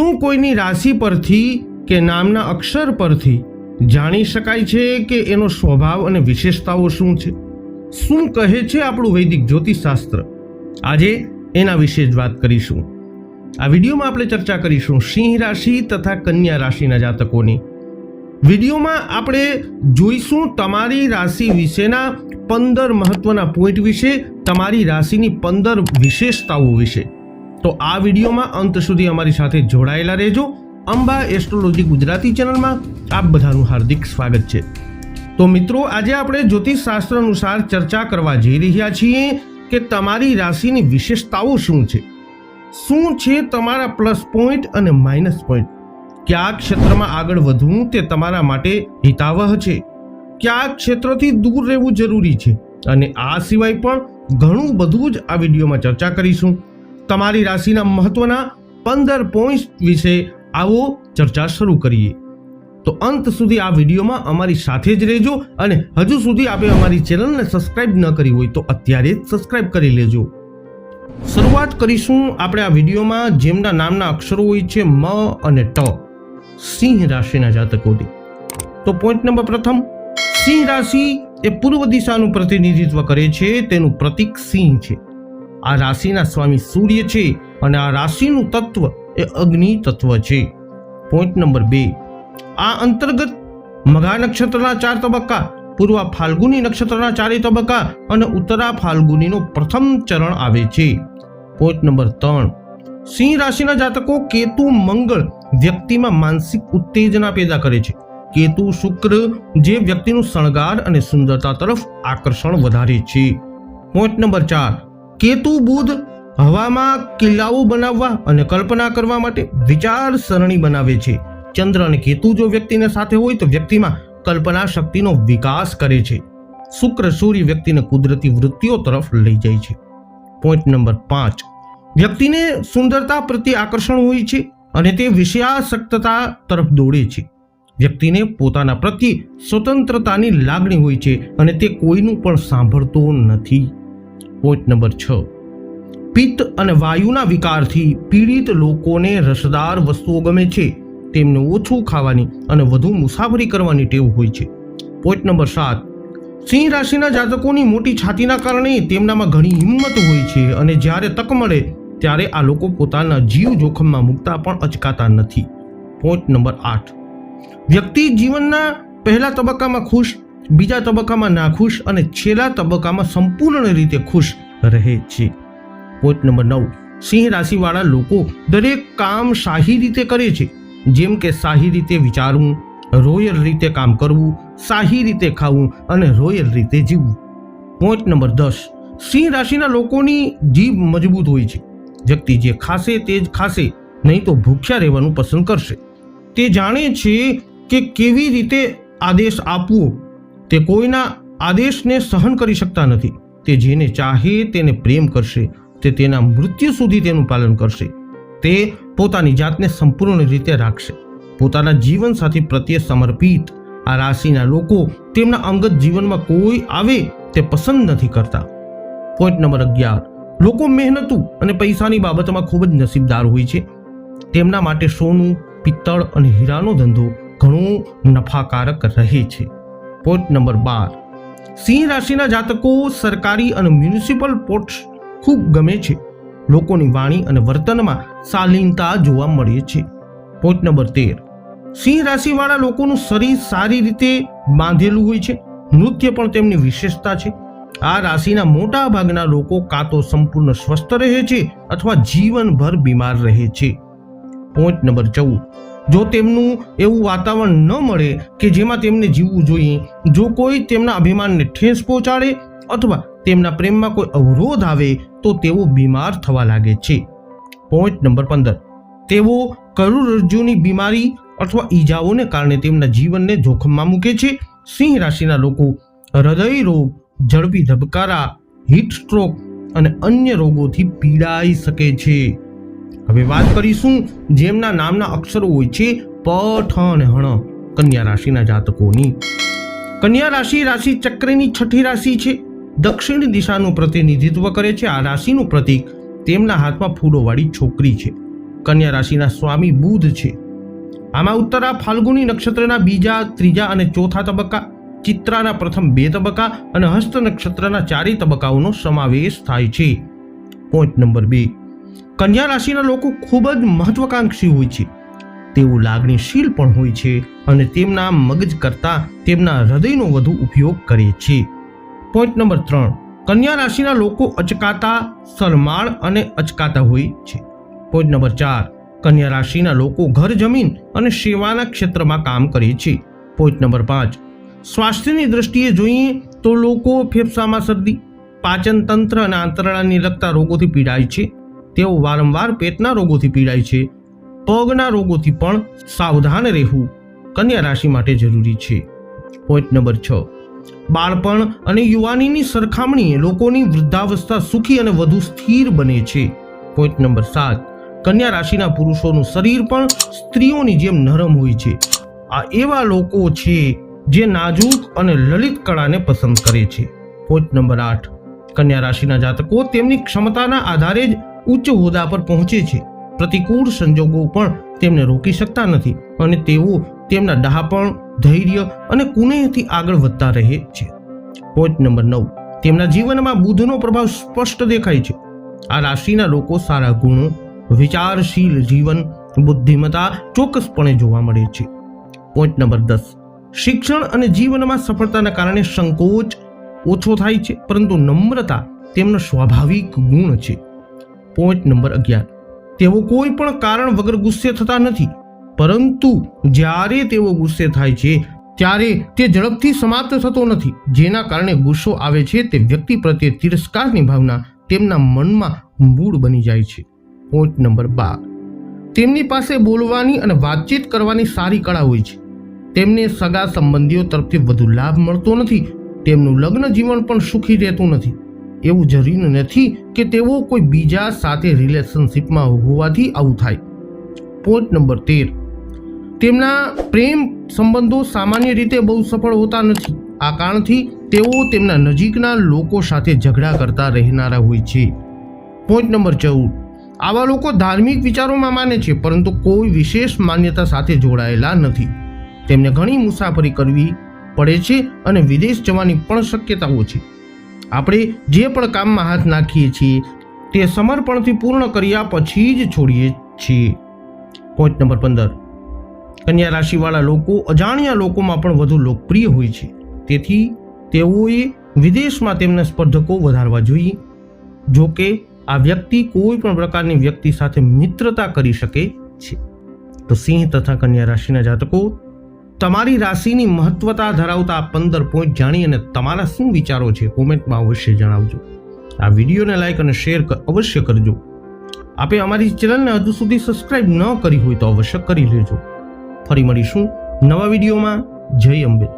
શું કોઈની રાશિ પરથી કે નામના અક્ષર પરથી જાણી શકાય છે કે એનો સ્વભાવ અને વિશેષતાઓ શું છે? શું કહે છે આપણું વૈદિક જ્યોતિષશાસ્ત્ર? આજે એના વિશે જ વાત કરીશું. આ વિડીયોમાં આપણે ચર્ચા કરીશું સિંહ રાશિ તથા કન્યા રાશિના જાતકોની. વિડીયોમાં આપણે જોઈશું તમારી રાશિ વિશેના પંદર મહત્વના પોઈન્ટ વિશે, તમારી રાશિની પંદર વિશેષતાઓ વિશે. તો આ વિડીયોમાં અંત સુધી અમારી સાથે જોડાયેલા રહેજો. અંબા એસ્ટ્રોલોજી ગુજરાતી ચેનલમાં આપ બધાનું હાર્દિક સ્વાગત છે. તો મિત્રો, આજે આપણે જ્યોતિષ શાસ્ત્ર અનુસાર ચર્ચા કરવા જઈ રહ્યા છીએ કે તમારી રાશિની વિશેષતાઓ શું છે? શું છે તમારા પ્લસ પોઈન્ટ અને માઇનસ પોઈન્ટ? કયા ક્ષેત્રમાં આગળ વધવું તે તમારા માટે હિતાવહ છે? કયા ક્ષેત્રથી દૂર રહેવું જરૂરી છે? અને આ સિવાય પણ ઘણું બધું જ આ વિડીયોમાં ચર્ચા કરીશું. તમારી રાશિના મહત્વના પંદર પોઈન્ટ વિશે આવો ચર્ચા શરૂ કરીએ. તો અંત સુધી આ વિડીયોમાં અમારી સાથે જ રહેજો અને હજુ સુધી આપણે અમારી ચેનલને સબસ્ક્રાઇબ ન કરી હોય તો અત્યારે જ સબસ્ક્રાઇબ કરી લેજો. શરૂઆત કરીશું આપણે આ વિડીયોમાં જેમના નામના અક્ષરો હોય છે મ અને ટ. સિંહ રાશિના જાતકોની તો પોઈન્ટ નંબર પ્રથમ, સિંહ રાશિ એ પૂર્વ દિશાનું પ્રતિનિધિત્વ કરે છે, તેનું પ્રતીક સિંહ છે. આ રાશિના સ્વામી સૂર્ય છે અને આ રાશિનું તત્વ એ અગ્નિ તત્વ છે. પોઈન્ટ નંબર બે. આ અંતર્ગત મઘા નક્ષત્રના ચાર તબક્કા, પૂર્વ ફાલ્ગુની નક્ષત્રના ચારે તબક્કા અને ઉત્તરા ફાલ્ગુનીનો પ્રથમ ચરણ આવે છે. પોઈન્ટ નંબર ત્રણ. સિંહ રાશિના જાતકો કેતુ મંગળ વ્યક્તિમાં માનસિક ઉત્તેજના પેદા કરે છે. કેતુ શુક્ર જે વ્યક્તિનું શણગાર અને સુંદરતા તરફ આકર્ષણ વધારે છે. પોઈન્ટ નંબર ચાર. કેતુ બુધ હવામાં કિલ્લાઓ બનાવવા અને કલ્પના કરવા માટે વિચાર સરણી બનાવે છે. ચંદ્ર અને કેતુ જો વ્યક્તિને સાથે હોય તો વ્યક્તિમાં કલ્પના શક્તિનો વિકાસ કરે છે. શુક્ર સૂર્ય વ્યક્તિને કુદરતી વૃત્તિઓ તરફ લઈ જાય છે. પોઈન્ટ નંબર પાંચ. વ્યક્તિને સુંદરતા પ્રત્યે આકર્ષણ હોય છે અને તે વિષયાસક્તતા તરફ દોડે છે. વ્યક્તિને પોતાના પ્રત્યે સ્વતંત્રતાની લાગણી હોય છે અને તે કોઈનું પણ સાંભળતો નથી. પોઈન્ટ નંબર છ. પિત્ત અને વાયુના વિકારથી પીડિત લોકોને રસદાર વસ્તુઓ ગમે છે, તેમને ઓછું ખાવાની અને વધુ મુસાફરી કરવાની ટેવ હોય છે. પોઈન્ટ નંબર સાત. સિંહ રાશિના જાતકોની મોટી છાતીના કારણે તેમનામાં ઘણી હિંમત હોય છે અને જ્યારે તક મળે, ત્યારે આ લોકો પોતાના જીવ જોખમમાં મૂકતા પણ અચકાતા નથી. પોઈન્ટ નંબર આઠ. વ્યક્તિ જીવનના પહેલા તબક્કામાં ખુશ બીજા તબક્કામાં નાખુશ અને છેલ્લા તબક્કામાં સંપૂર્ણ રીતે ખુશ રહે છે. પોઈન્ટ નંબર નવ, સિંહ રાશિવાળા લોકો દરેક કામ શાહી રીતે કરે છે. જેમ કે શાહી રીતે વિચારવું, રોયલ રીતે કામ કરવું, શાહી રીતે ખાવું અને રોયલ રીતે જીવવું. પોઈન્ટ નંબર દસ, સિંહ રાશિના લોકોની જીભ મજબૂત હોય છે. વ્યક્તિ જે ખાશે તે જ ખાશે, નહીં તો ભૂખ્યા રહેવાનું પસંદ કરશે. તે જાણે છે કે કેવી રીતે આદેશ આપવો તે કોઈના આદેશને સહન કરી શકતા નથી. તે જેને ચાહે તેને પ્રેમ કરશે, તે તેના મૃત્યુ સુધી તેનું પાલન કરશે. તે પોતાની જાતને સંપૂર્ણ રીતે રાખશે. પોતાના જીવનસાથી પ્રત્યે સમર્પિત આ રાશિના લોકો તેમના અંગત જીવનમાં કોઈ આવે તે પસંદ નથી કરતા. પોઈન્ટ નંબર અગિયાર. લોકો મહેનતુ અને પૈસાની બાબતમાં ખૂબ જ નસીબદાર હોય છે. તેમના માટે સોનું, પિત્તળ અને હીરાનો ધંધો ઘણો નફાકારક રહે છે. પોઈન્ટ નંબર બાર. સિંહ રાશિના જાતકો, સરકારી અને મ્યુનિસિપલ પોર્ટ્સ ખૂબ ગમે છે. લોકોની વાણી અને વર્તનમાં શાલીનતા જોવા મળે છે. પોઈન્ટ નંબર તેર. સિંહ રાશિવાળા લોકોનું શરીર સારી રીતે બાંધેલું હોય છે. નૃત્ય પણ તેમની વિશેષતા છે. આ રાશિના મોટા ભાગના લોકો કાં તો સંપૂર્ણ સ્વસ્થ રહે છે અથવા જીવનભર બીમાર રહે છે. પોઈન્ટ નંબર ચૌદ. જો તેમનું એવું વાતાવરણ ન મળે કે જેમાં તેમને જીવવું જોઈએ, જો કોઈ તેમના અભિમાનને ઠેસ પહોંચાડે અથવા તેમના પ્રેમમાં કોઈ અવરોધ આવે, તો તેઓ બીમાર થવા લાગે છે. પોઈન્ટ નંબર પંદર. તેઓ કરોડરજ્જુની બીમારી અથવા ઈજાઓને કારણે તેમના જીવનને જોખમમાં મૂકે છે. સિંહ રાશિના લોકો હૃદય રોગ, ઝડપી ધબકારા હીટ સ્ટ્રોક અને અન્ય રોગોથી પીડાઈ શકે છે. હવે વાત કરીશું જેમના નામના અક્ષરો હોય છે પ, ઠ અને હણ, કન્યા રાશિના જાતકોની. કન્યા રાશિ રાશિ ચક્રની છઠ્ઠી રાશિ છે. દક્ષિણ દિશાનું પ્રતિનિધિત્વ કરે છે. આ રાશિનું પ્રતીક તેમના હાથમાં ફૂલોવાળી છોકરી છે. કન્યા રાશિના સ્વામી બુધ છે. આમાં ઉત્તરા ફાલ્ગુની નક્ષત્રના બીજા, ત્રીજા અને ચોથા તબક્કા, ચિત્રાના પ્રથમ બે તબક્કા અને હસ્ત નક્ષત્રના ચારેય તબક્કાઓનો સમાવેશ થાય છે. પોઈન્ટ નંબર બે. કન્યા રાશિના લોકો ખૂબ જ મહત્વાકાંક્ષી હોય છે. તેઓ લાગણીશીલ પણ હોય છે અને તેમના મગજ કરતાં તેમના હૃદયનો વધુ ઉપયોગ કરે છે. પોઈન્ટ નંબર ત્રણ. કન્યા રાશિના લોકો અચકાતા સરમાળ અને અચકાતા હોય છે. પોઈન્ટ નંબર ચાર. કન્યા રાશિના લોકો ઘર જમીન અને સેવાના ક્ષેત્રમાં કામ કરે છે. પોઈન્ટ નંબર પાંચ. સ્વાસ્થ્યની દ્રષ્ટિએ જોઈએ તો લોકો ફેફસામાં શરદી પાચન તંત્ર અને આંતરડાને લગતા રોગોથી પીડાય છે. તેઓ વારંવાર પેટના રોગોથી પીડાય છે. પગના રોગોથી પણ સાવધાન રહેવું કન્યા રાશિ માટે જરૂરી છે. પોઈન્ટ નંબર છ. બાળપણ અને યુવાનીની સરખામણીએ લોકોની વૃદ્ધાવસ્થા સુખી અને વધુ સ્થિર બને છે. પોઈન્ટ નંબર સાત. કન્યા રાશિના પુરુષોનું શરીર પણ સ્ત્રીઓની જેમ નરમ હોય છે. આ એવા લોકો છે જે નાજુક અને લલિત કળાને પસંદ કરે છે. પોઈન્ટ નંબર આઠ. કન્યા રાશિના જાતકો તેમની ક્ષમતાના આધારે જ ઉચ્ચ હોદ્દા પર પહોંચે છે. પ્રતિકૂળ સંજોગો પણ તેમને રોકી શકતા નથી અને તેઓ તેમના ડહાપણ, ધૈર્ય અને કુનેહથી આગળ વધતા રહે છે. પોઈન્ટ નંબર નવ. તેમના જીવનમાં બુધનો પ્રભાવ સ્પષ્ટ દેખાય છે. આ રાશિના લોકો સારા ગુણો, વિચારશીલ જીવન, બુદ્ધિમત્તા ચોક્કસપણે જોવા મળે છે. પોઈન્ટ નંબર દસ. શિક્ષણ અને જીવનમાં સફળતાના કારણે સંકોચ ઓછો થાય છે, પરંતુ નમ્રતા તેમનો સ્વાભાવિક ગુણ છે. પોઈન્ટ નંબર અગિયાર. તેઓ કોઈ પણ કારણ વગર ગુસ્સે થતા નથી. પરંતુ જ્યારે તેઓ ગુસ્સે થાય છે, ત્યારે તે ઝડપથી સમાપ્ત થતો નથી. જેના કારણે ગુસ્સો આવે છે, તે વ્યક્તિ પ્રત્યે તિરસ્કારની ભાવના તેમના મનમાં મૂળ બની જાય છે. પોઈન્ટ નંબર બાર. તેમની પાસે બોલવાની અને વાતચીત કરવાની સારી કળા હોય છે. તેમને સગા સંબંધીઓ તરફથી વધુ લાભ મળતો નથી. તેમનું લગ્ન જીવન પણ સુખી રહેતું નથી. એવું જરૂરી નથી કે તેઓ કોઈ બીજા સાથે રિલેશનશિપમાં હોવાથી આવું થાય. પોઈન્ટ નંબર તેર. તેમના પ્રેમ સંબંધો સામાન્ય રીતે બહુ સફળ હોતા નથી. આ કારણથી તેઓ તેમના નજીકના લોકો સાથે ઝઘડા કરતા રહેનારા હોય છે. પોઈન્ટ નંબર ચૌદ. આવા લોકો ધાર્મિક વિચારોમાં માને છે, પરંતુ કોઈ વિશેષ માન્યતા સાથે જોડાયેલા નથી. તેમને ઘણી મુસાફરી કરવી પડે છે અને વિદેશ જવાની પણ શક્યતાઓ છે. આપણે જે પણ કામમાં હાથ નાખીએ છીએ, તે સમર્પણથી પૂર્ણ કર્યા પછી જ છોડીએ છીએ. પોઈન્ટ નંબર પંદર. કન્યા રાશિવાળા લોકો અજાણ્યા લોકોમાં પણ વધુ લોકપ્રિય હોય છે. તેથી તેઓએ વિદેશમાં તેમના સ્પર્ધકો વધારવા જોઈએ. જો કે આ વ્યક્તિ કોઈ પણ પ્રકારની વ્યક્તિ સાથે મિત્રતા કરી શકે છે. તો સિંહ તથા કન્યા રાશિના જાતકો તમારી રાશિની મહત્વતા ધરાવતા પંદર પોઈન્ટ જાણી અને તમારા શું વિચારો છે કોમેન્ટમાં અવશ્ય જણાવજો. આ વિડીયોને લાઈક અને શેર અવશ્ય કરજો. આપે અમારી ચેનલને હજુ સુધી સબસ્ક્રાઇબ ન કરી હોય તો અવશ્ય કરી લેજો. ફરી મળીશું નવા વિડીયોમાં. જય અંબે.